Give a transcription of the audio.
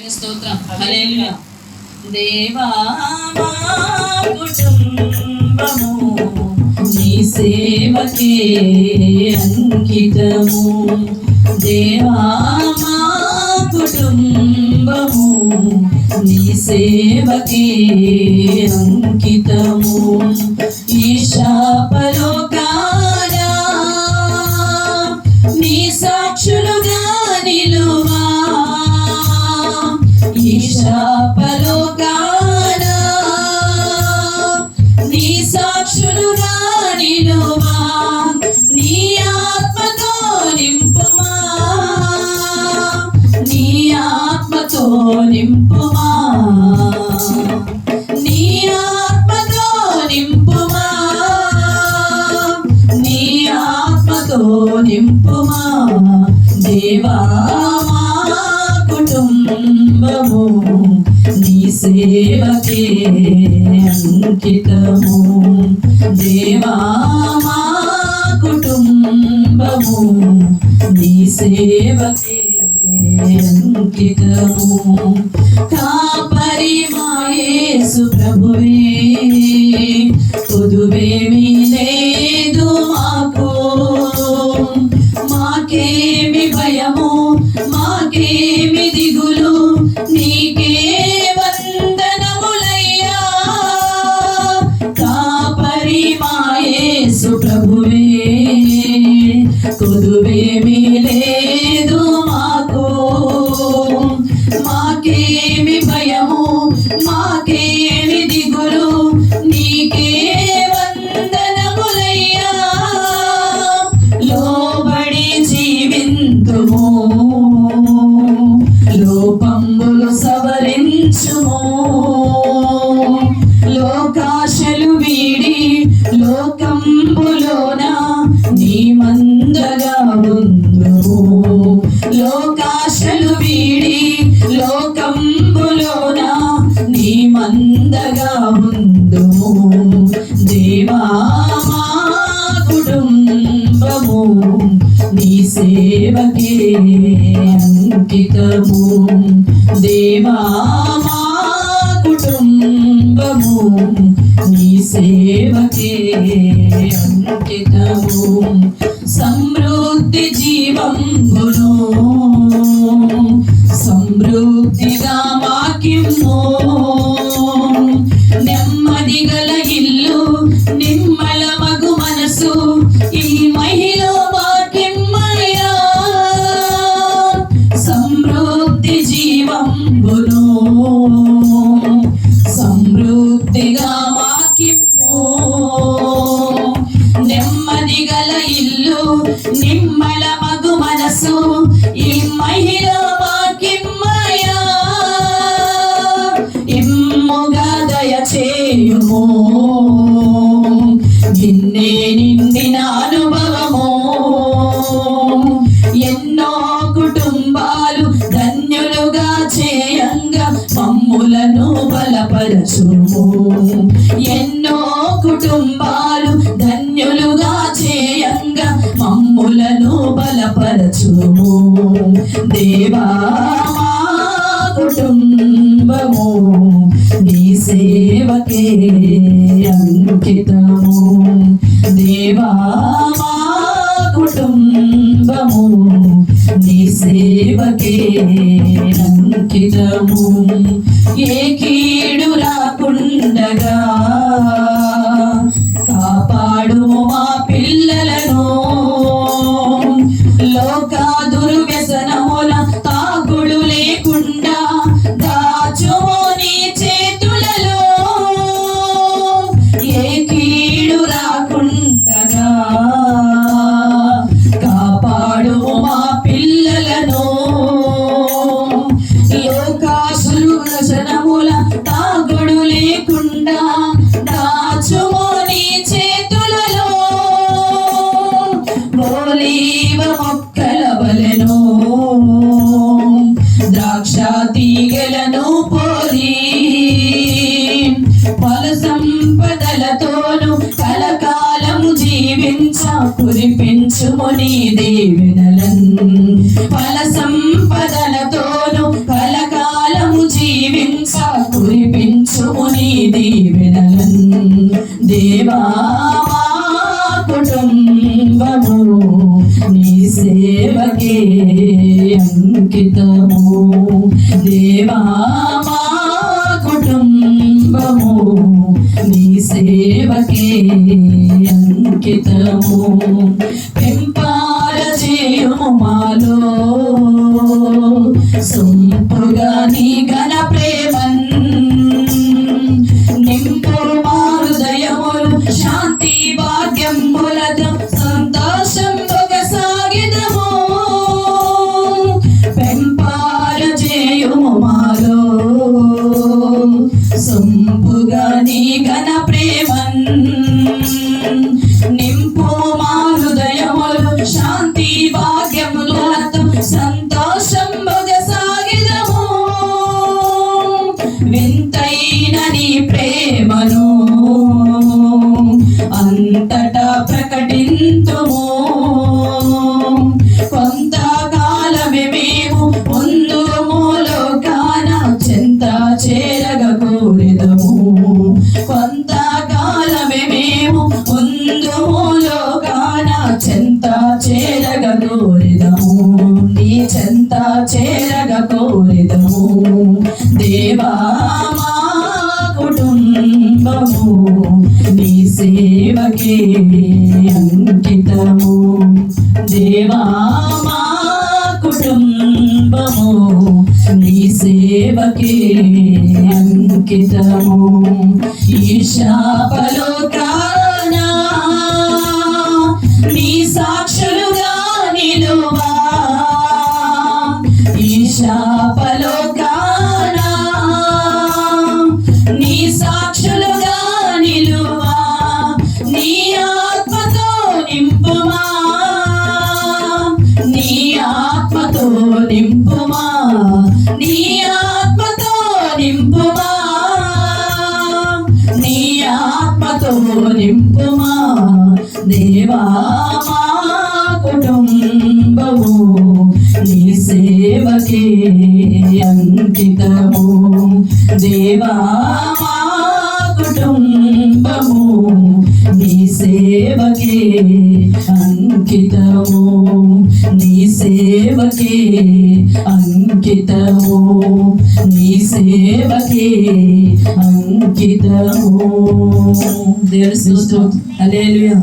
స్తోత్రం. దేవా కుటుంబము నీ సేవకే అంకితము. దేవా కుటుంబము నీ సేవకే అంకితము. ఈ ఈ శాపలోకాన? నీ సాక్షులుగా నిలువా నీ ఆత్మతో నింపుమా? నీ ఆత్మతో నింపుమా? కుటుంబము నీ సేవకే అంకితము. దేవా మా కుటుంబము నీ సేవకే అంకితము. కాపరి మాయేసు ప్రభువే ఆశలు వీడి లోకంబులోన నీ మందగా ఉందుము. దేవా కుటుంబము నీ సేవకే అంకితము. దేవా కుటుంబము నీ సేవకే అంకితము. సమృద్ధి జీవం గురు నిన్నే నిండిన అనుభవము. ఎన్నో కుటుంబాలు ధన్యులుగా చేయంగా మమ్ములను బలపరచుము. ఎన్నో కుటుంబాలు దేవా కుటుంబము నీ సేవకే అంకితము. దేవా కుటుంబము నీ సేవకే అంకితము. ఏ కీడు రాకుండగా దుర్వ్యసనముల తాగుడు లేకుండా యేసుముని దీవెనలన్ ఫల సంపదలతోను కలకాలము జీవించ కురిపించుముని దీవెనలన్ దేవా కుటుంబము నీ సేవకే అంకితము. దేవా కుటుంబము నీ సేవకే అంకితము. మాలో సొంపుగా నీ చేరగ కోరిదము. నీ చెంత చేరగ కోరిదము. దేవా మా కుటుంబము నీ సేవకే అంకితము. దేవా మా కుటుంబము నీ సేవకే అంకితము. ఈశాపలోకా సాక్షులుగా నిలువా ఈశాపలోకానా నీ సాక్షులుగా నిలువా నీ ఆత్మతో నింపుమా? నీ ఆత్మతో నింపుమా? నీ ఆత్మతో నింపుమా? నీ ఆత్మతో నింపుమా? దేవా కుటుంబము నీ సేవకే అంకితము. దేవా మా కుటుంబము నీ సేవకే అంకితము. నీ సేవకే అంకితము. నీ సేవకే అంకితము. దేవుడు స్తోత్రం. హల్లెలూయా.